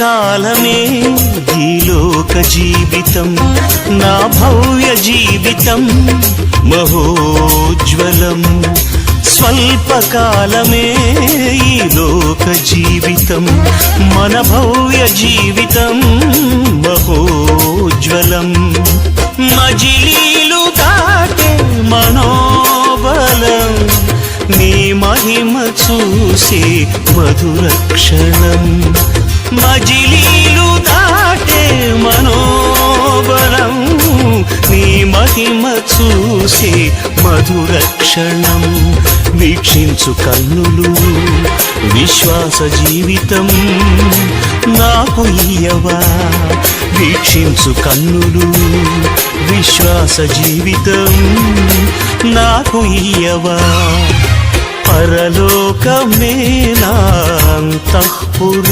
కాలమే ఈ లోక జీవితం నా భవ్య జీవితం మహోజ్వలం. స్వల్పకాలమే ఈ లోక జీవితం మన భవ్య జీవితం మహోజ్వలం. మజిలీలు దాటే మనోబలం నీ మహిమ చూసే మధురక్షణం. మహిమ చూసే మధురక్షణం వీక్షించు కన్నులు విశ్వాస జీవితం నాకు ఇయ్యవా? వీక్షించు కన్నులు విశ్వాస జీవితం నాకు ఇయ్యవా? పరలోకమే నా అంతఃపుర.